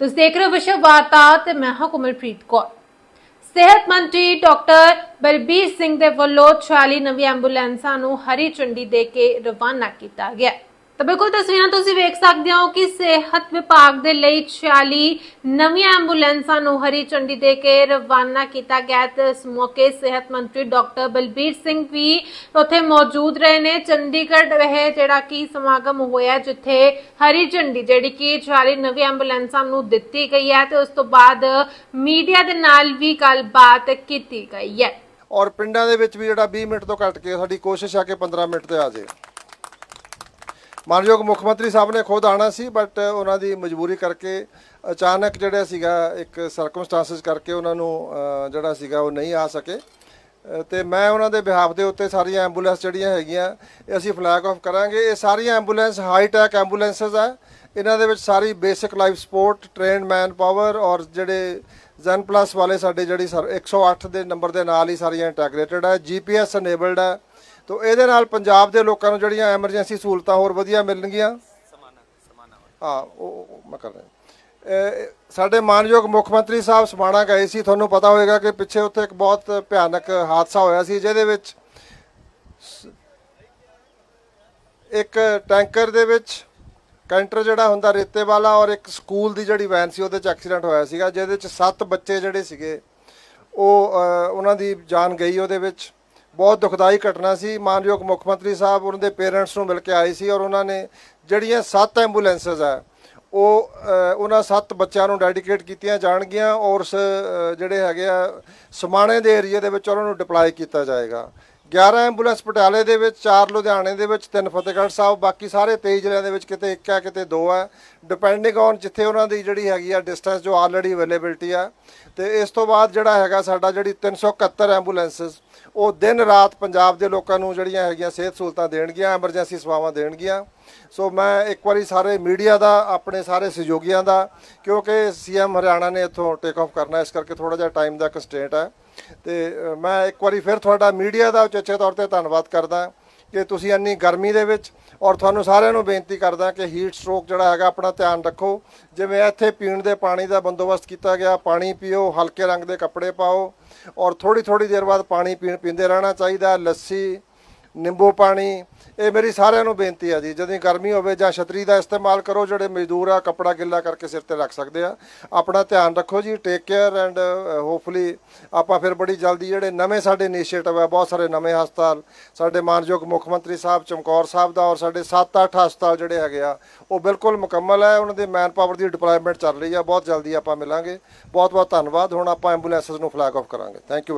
ਤੁਸੀਂ ਦੇਖ ਰਹੇ ਹੋ ਵਿਸ਼ਵ ਵਾਰਤਾ ਤੇ ਮੈਂ ਹਾਂ ਕੁਮਲਪ੍ਰੀਤ ਕੌਰ। ਸਿਹਤ ਮੰਤਰੀ ਡਾਕਟਰ ਬਲਬੀਰ ਸਿੰਘ ਦੇ ਵੱਲੋਂ 46 ਨਵੀਂ ਐਂਬੂਲੈਂਸਾਂ ਨੂੰ ਹਰੀ ਝੰਡੀ ਦੇ ਕੇ ਰਵਾਨਾ ਕੀਤਾ ਗਿਆ। ਤਾਂ ਬਿਲਕੁਲ ਤਸਵੀਰਾਂ ਤੁਸੀਂ ਵੇਖ ਸਕਦੇ ਹੋ ਕਿ ਸਿਹਤ ਵਿਭਾਗ ਦੇ ਲਈ 46 ਨਵੀਆਂ ਐਂਬੂਲੈਂਸਾਂ ਨੂੰ ਹਰੀ ਝੰਡੀ ਦੇ ਕੇ ਰਵਾਨਾ ਕੀਤਾ ਗਿਆ ਤੇ ਇਸ ਮੌਕੇ ਸਿਹਤ ਮੰਤਰੀ ਡਾਕਟਰ ਬਲਬੀਰ ਸਿੰਘ ਵੀ ਉੱਥੇ ਮੌਜੂਦ ਰਹੇ ਨੇ। ਚੰਡੀਗੜ੍ਹ ਰਹੇ ਜਿਹੜਾ ਕਿ ਸਮਾਗਮ ਹੋਇਆ ਜਿੱਥੇ ਹਰੀ ਝੰਡੀ ਜਿਹੜੀ ਕਿ 46 ਨਵੀਂ ਐਂਬੂਲੈਂਸਾਂ ਨੂੰ ਦਿੱਤੀ ਗਈ ਹੈ ਤੇ ਉਸ ਤੋਂ ਬਾਅਦ ਮੀਡੀਆ ਦੇ ਨਾਲ ਵੀ ਗੱਲਬਾਤ ਕੀਤੀ ਗਈ ਹੈ। ਔਰ ਪਿੰਡਾਂ ਦੇ ਵਿੱਚ ਵੀ ਜਿਹੜਾ 20 ਮਿੰਟ ਤੋਂ ਘੱਟ ਕੇ ਸਾਡੀ ਕੋਸ਼ਿਸ਼ ਆ ਕਿ 15 ਮਿੰਟ ਤੇ ਆ ਜਾਏ। ਮਾਨਯੋਗ ਮੁੱਖ ਮੰਤਰੀ ਸਾਹਿਬ ਨੇ ਖੁਦ ਆਣਾ ਸੀ ਬਟ ਉਹਨਾਂ ਦੀ ਮਜਬੂਰੀ ਕਰਕੇ ਅਚਾਨਕ ਜਿਹੜਾ ਸੀਗਾ ਇੱਕ ਸਰਕਮਸਟੈਂਸਸ ਕਰਕੇ ਉਹਨਾਂ ਨੂੰ ਜਿਹੜਾ ਸੀਗਾ ਉਹ ਨਹੀਂ ਆ ਸਕੇ। ਅ, ਤੇ ਮੈਂ ਉਹਨਾਂ ਦੇ ਬਿਹਾਫ ਦੇ ਉੱਤੇ ਸਾਰੀਆਂ ਐਂਬੂਲੈਂਸ ਜਿਹੜੀਆਂ ਹੈਗੀਆਂ ਇਹ ਅਸੀਂ ਫਲੈਗ ਆਫ ਕਰਾਂਗੇ। ਇਹ ਸਾਰੀਆਂ ਐਂਬੂਲੈਂਸ ਹਾਈ ਟੈਕ ਐਂਬੂਲੈਂਸਸ ਆ। ਇਹਨਾਂ ਦੇ ਵਿੱਚ ਸਾਰੀ basic life support trained man power ਔਰ ਜਿਹੜੇ ਜ਼ੈਨ ਪਲੱਸ ਵਾਲੇ ਸਾਡੇ ਜਿਹੜੀ ਸਰ 108 ਦੇ ਨੰਬਰ ਦੇ ਨਾਲ ਹੀ ਸਾਰੀਆਂ ਇੰਟੈਗ੍ਰੇਟਡ ਹੈ ਜੀਪੀਐਸ ਅਨੇਬਲਡ ਹੈ। ਤੋ ਇਹਦੇ ਨਾਲ ਪੰਜਾਬ ਦੇ ਲੋਕਾਂ ਨੂੰ ਜਿਹੜੀਆਂ ਐਮਰਜੈਂਸੀ ਸਹੂਲਤਾਂ ਹੋਰ ਵਧੀਆ ਮਿਲਣਗੀਆਂ। ਹਾਂ, ਉਹ ਉਹ ਮੈਂ ਕਰ ਰਿਹਾ। ਸਾਡੇ ਮਾਨਯੋਗ ਮੁੱਖ ਮੰਤਰੀ ਸਾਹਿਬ ਸਮਾਣਾ ਗਏ ਸੀ। ਤੁਹਾਨੂੰ ਪਤਾ ਹੋਵੇਗਾ ਕਿ ਪਿੱਛੇ ਉੱਥੇ ਇੱਕ ਬਹੁਤ ਭਿਆਨਕ ਹਾਦਸਾ ਹੋਇਆ ਸੀ, ਜਿਹਦੇ ਵਿੱਚ ਸ- ਇੱਕ ਟੈਂਕਰ ਦੇ ਵਿੱਚ ਕੈਂਟਰ ਜਿਹੜਾ ਹੁੰਦਾ ਰੇਤੇ ਵਾਲਾ ਔਰ ਇੱਕ ਸਕੂਲ ਦੀ ਜਿਹੜੀ ਵੈਨ ਸੀ ਉਹਦੇ ਚ ਐਕਸੀਡੈਂਟ ਹੋਇਆ ਸੀਗਾ, ਜਿਹਦੇ ਚ ਸੱਤ ਬੱਚੇ ਜਿਹੜੇ ਸੀਗੇ, ਉਹ ਉਹਨਾਂ ਦੀ ਜਾਨ ਗਈ ਉਹਦੇ ਵਿੱਚ। ਬਹੁਤ ਦੁਖਦਾਈ ਘਟਨਾ ਸੀ। ਮਾਨਯੋਗ ਮੁੱਖ ਮੰਤਰੀ ਸਾਹਿਬ, ਉਹਨਾਂ ਦੇ ਪੇਰੈਂਟਸ ਨੂੰ ਮਿਲ ਕੇ ਆਏ ਸੀ ਔਰ ਉਹਨਾਂ ਨੇ ਜਿਹੜੀਆਂ ਸੱਤ ਐਂਬੂਲੈਂਸਸ ਆ, ਉਹ ਉਹਨਾਂ ਸੱਤ ਬੱਚਿਆਂ ਨੂੰ ਡੈਡੀਕੇਟ ਕੀਤੀਆਂ ਜਾਣਗੀਆਂ ਔਰ ਜਿਹੜੇ ਹੈਗੇ ਆ, ਸਮਾਣੇ ਦੇ ਏਰੀਆ ਦੇ ਵਿੱਚ ਉਹਨਾਂ ਨੂੰ ਡਿਪਲਾਈ ਕੀਤਾ ਜਾਏਗਾ। 11 ਐਂਬੂਲੈਂਸ ਪਟਿਆਲੇ ਦੇ ਵਿੱਚ 4 ਲੁਧਿਆਣੇ ਦੇ ਵਿੱਚ 3 ਫਤਿਹਗੜ੍ਹ ਸਾਹਿਬ, ਬਾਕੀ ਸਾਰੇ 23 ਜ਼ਿਲ੍ਹਿਆਂ ਦੇ ਵਿੱਚ ਕਿਤੇ ਇੱਕ ਹੈ, ਕਿਤੇ ਦੋ ਹੈ। ਡਿਪੈਂਡਿੰਗ ਔਨ ਜਿੱਥੇ ਉਹਨਾਂ ਦੀ ਜਿਹੜੀ ਹੈਗੀ ਆ ਡਿਸਟੈਂਸ ਜੋ ਆਲਰੇਡੀ ਅਵੇਲੇਬਿਲਟੀ ਆ। ਤੇ ਇਸ ਤੋਂ ਬਾਅਦ ਜਿਹੜਾ ਹੈਗਾ ਸਾਡਾ ਜਿਹੜੀ 371 ਐਂਬੂਲੈਂਸਸ ਉਹ ਦਿਨ ਰਾਤ ਪੰਜਾਬ ਦੇ ਲੋਕਾਂ ਨੂੰ ਜਿਹੜੀਆਂ ਹੈਗੀਆਂ ਸਿਹਤ ਸਹੂਲਤਾਂ ਦੇਣਗੀਆਂ ਐਮਰਜੈਂਸੀ ਸੇਵਾਵਾਂ ਦੇਣਗੀਆਂ। ਸੋ ਮੈਂ ਇੱਕ ਵਾਰੀ ਸਾਰੇ ਮੀਡੀਆ ਦਾ, ਆਪਣੇ ਸਾਰੇ ਸਹਿਯੋਗੀਆਂ ਦਾ, ਕਿਉਂਕਿ ਸੀਐਮ ਹਰਿਆਣਾ ਨੇ ਇੱਥੋਂ ਟੇਕ ਆਫ ਕਰਨਾ, ਇਸ ਕਰਕੇ ਥੋੜਾ ਜਿਹਾ ਟਾਈਮ ਦਾ ਕੰਸਟ੍ਰੇਂਟ ਹੈ। ਤੇ ਮੈਂ ਇੱਕ ਵਾਰੀ ਫਿਰ ਤੁਹਾਡਾ ਮੀਡੀਆ ਦਾ ਉਚੇਚੇ ਤੌਰ ਤੇ ਧੰਨਵਾਦ ਕਰਦਾ। ਕਿ ਤੁਸੀਂ ਇੰਨੀ ਗਰਮੀ ਦੇ ਵਿੱਚ, ਔਰ ਤੁਹਾਨੂੰ ਸਾਰਿਆਂ ਨੂੰ ਬੇਨਤੀ ਕਰਦਾ ਕਿ ਹੀਟ ਸਟ੍ਰੋਕ ਜਿਹੜਾ ਹੈਗਾ ਆਪਣਾ ਧਿਆਨ ਰੱਖੋ। ਜਿਵੇਂ ਇੱਥੇ ਪੀਣ ਦੇ ਪਾਣੀ ਦਾ ਬੰਦੋਬਸਤ ਕੀਤਾ ਗਿਆ, ਪਾਣੀ ਪੀਓ, ਹਲਕੇ ਰੰਗ ਦੇ ਕੱਪੜੇ ਪਾਓ, ਔਰ ਥੋੜੀ ਥੋੜੀ ਦੇਰ ਬਾਅਦ ਪਾਣੀ ਪੀਣ, ਪੀਂਦੇ ਰਹਿਣਾ ਚਾਹੀਦਾ, ਲੱਸੀ ਨਿੰਬੂ ਪਾਣੀ, ਇਹ ਮੇਰੀ ਸਾਰਿਆਂ ਨੂੰ ਬੇਨਤੀ ਆ ਜੀ। ਜਦੋਂ ਗਰਮੀ ਹੋਵੇ ਜਾਂ ਛਤਰੀ ਦਾ ਇਸਤੇਮਾਲ ਕਰੋ, ਜਿਹੜੇ ਮਜ਼ਦੂਰ ਆ, ਕੱਪੜਾ ਗਿੱਲਾ ਕਰਕੇ ਸਿਰ ਤੇ ਰੱਖ ਸਕਦੇ ਆ। ਆਪਣਾ ਧਿਆਨ ਰੱਖੋ ਜੀ ਟੇਕ ਕੇਅਰ ਐਂਡ ਹੋਪਫੁਲੀ ਆਪਾਂ ਫਿਰ ਬੜੀ ਜਲਦੀ ਜਿਹੜੇ ਨਵੇਂ ਸਾਡੇ ਇਨੀਸ਼ੀਏਟਿਵ ਆ, ਬਹੁਤ ਸਾਰੇ ਨਵੇਂ ਹਸਪਤਾਲ, ਸਾਡੇ ਮਾਨਯੋਗ ਮੁੱਖ ਮੰਤਰੀ ਸਾਹਿਬ ਚਮਕੌਰ ਸਾਹਿਬ ਦਾ ਔਰ ਸਾਡੇ 7-8 ਹਸਪਤਾਲ ਜਿਹੜੇ ਹੈਗੇ ਆ, ਉਹ ਬਿਲਕੁਲ ਮੁਕੰਮਲ ਹੈ ਉਹਨਾਂ ਦੇ ਮੈਨ ਪਾਵਰ ਦੀ ਡਿਪਲੋਇਮੈਂਟ ਚੱਲ ਰਹੀ ਆ। ਬਹੁਤ ਜਲਦੀ ਆਪਾਂ ਮਿਲਾਂਗੇ। ਬਹੁਤ ਬਹੁਤ ਧੰਨਵਾਦ। ਹੁਣ ਆਪਾਂ ਐਂਬੂਲੈਂਸਸ ਨੂੰ ਫਲੈਗ ਆਫ ਕਰਾਂਗੇ। Thank you